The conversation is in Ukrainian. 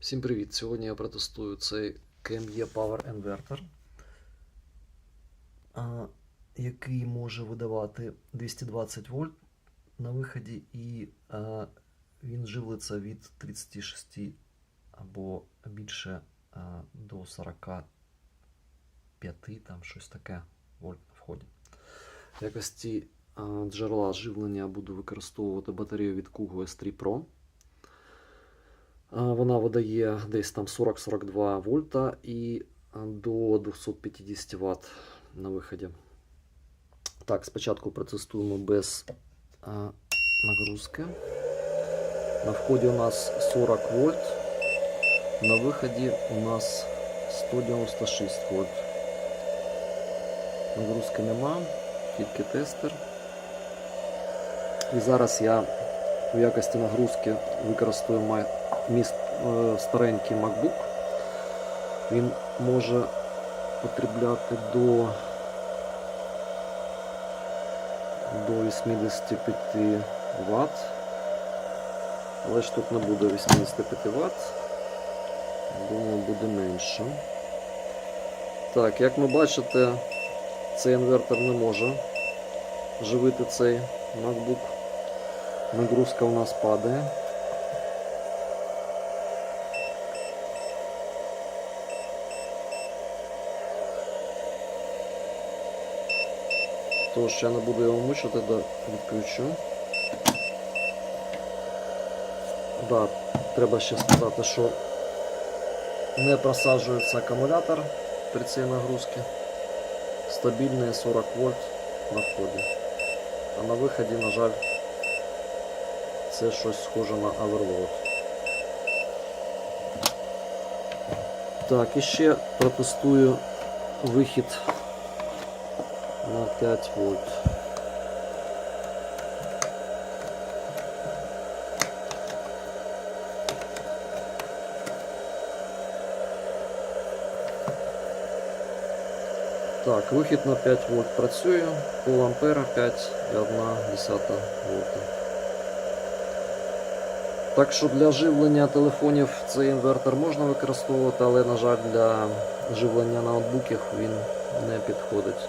Всім привіт! Сьогодні я протестую цей KME Power Inverter, який може видавати 220 вольт на виході, і він живлиться від 36 або більше до 45, там щось таке вольт на вході. В якості джерела живлення буду використовувати батарею від Kugo S3 Pro. Вона видає десь там 40-42 вольта і до 250 Вт на виході. Так, спочатку протестуємо без нагрузки. На вході у нас 40 вольт, на виході у нас 196 вольт. Нагрузки нема, тільки тестер. І зараз я у якості нагрузки використовую с- е, старенький MacBook. Він може потребляти до, до 85 Вт. Але ж тут не буде 85 Вт. Думаю, буде менше. Так, як ви бачите, цей інвертор не може живити цей MacBook. Нагрузка у нас падає. Тож я не буду його мучити, да, відключу. Да, треба ще сказати, що не просаджується акумулятор при цій нагрузці. Стабільний 40 вольт на вході. А на виході, на жаль, це щось схоже на оверлоад. Так, і ще протестую вихід на 5 вольт. Так, вихід на 5 вольт працює, пол ампера 5,1 вольта. Так що для живлення телефонів цей інвертор можна використовувати, але, на жаль, для живлення ноутбуків він не підходить.